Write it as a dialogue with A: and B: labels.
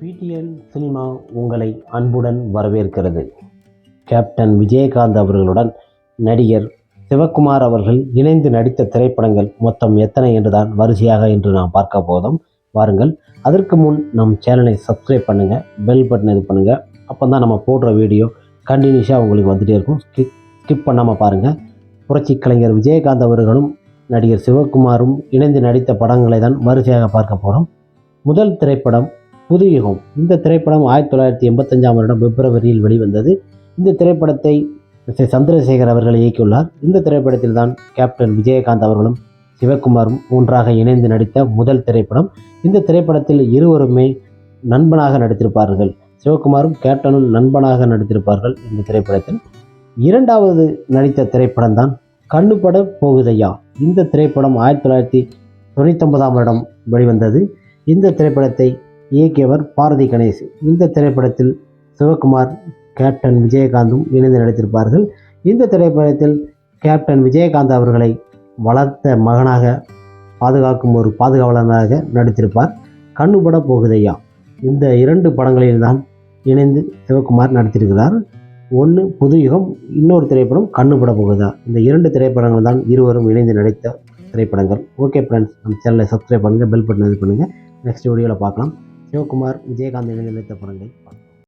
A: PTN cinema உங்களை அன்புடன் வரவேற்கிறது. கேப்டன் விஜயகாந்த் அவர்களுடன் நடிகர் சிவகுமார் அவர்கள் இணைந்து நடித்த திரைப்படங்கள் மொத்தம் எத்தனை என்றுதான் வரிசையாக இன்று நாம் பார்க்க போதும். வாருங்கள் அதற்கு முன் நம் சேனலை சப்ஸ்கிரைப் பண்ணுங்கள் பெல் பட்டன் இது பண்ணுங்கள் அப்போ தான் நம்ம போடுற வீடியோ கண்டினியூஸாக உங்களுக்கு வந்துகிட்டே இருக்கும். ஸ்கிப் ஸ்கிப் பண்ணாமல் பாருங்கள் புரட்சி கலைஞர் விஜயகாந்த் அவர்களும் நடிகர் சிவகுமாரும் இணைந்து நடித்த படங்களை தான் வரிசையாக பார்க்க போகிறோம் முதல் திரைப்படம் புதுயுகம் இந்த திரைப்படம் ஆயிரத்தி தொள்ளாயிரத்தி எண்பத்தஞ்சாம் வருடம் பிப்ரவரியில் வெளிவந்தது. இந்த திரைப்படத்தை சந்திரசேகர் அவர்கள் இயக்கியுள்ளார். இந்த திரைப்படத்தில் தான் கேப்டன் விஜயகாந்த் அவர்களும் சிவகுமாரும் ஒன்றாக இணைந்து நடித்த முதல் திரைப்படம். இந்த திரைப்படத்தில் இருவருமே நண்பனாக நடித்திருப்பார்கள். சிவகுமாரும் கேப்டனும் நண்பனாக நடித்திருப்பார்கள் இந்த திரைப்படத்தில். இரண்டாவது நடித்த திரைப்படம் தான் கண்ணுபட போகுதையா. இந்த திரைப்படம் ஆயிரத்தி தொள்ளாயிரத்தி தொண்ணூத்தொன்பதாம் வருடம் வெளிவந்தது. இந்த திரைப்படத்தை இயக்கியவர் பாரதி கணேஷ் இந்த திரைப்படத்தில் சிவகுமார் கேப்டன் விஜயகாந்தும் இணைந்து நடித்திருப்பார்கள். இந்த திரைப்படத்தில் கேப்டன் விஜயகாந்த் அவர்களை வளர்த்த மகனாக பாதுகாக்கும் ஒரு பாதுகாவலனாக நடித்திருப்பார். கண்ணுபட போகுதையா? இந்த இரண்டு படங்களில்தான் இணைந்து சிவகுமார் நடித்திருக்கிறார். ஒன்று புதுயுகம் இன்னொரு திரைப்படம் கண்ணுபட போகுதா? இந்த இரண்டு திரைப்படங்கள் தான் இருவரும் இணைந்து நடித்த திரைப்படங்கள். ஓகே ஃப்ரெண்ட்ஸ் நம்ம சேனலை சப்ஸ்கிரைப் பண்ணுங்கள் பெல் பட்டன் இது பண்ணுங்கள் நெக்ஸ்ட் வீடியோவில் பார்க்கலாம். சிவகுமார் விஜயகாந்த் இணைந்து படங்கள்.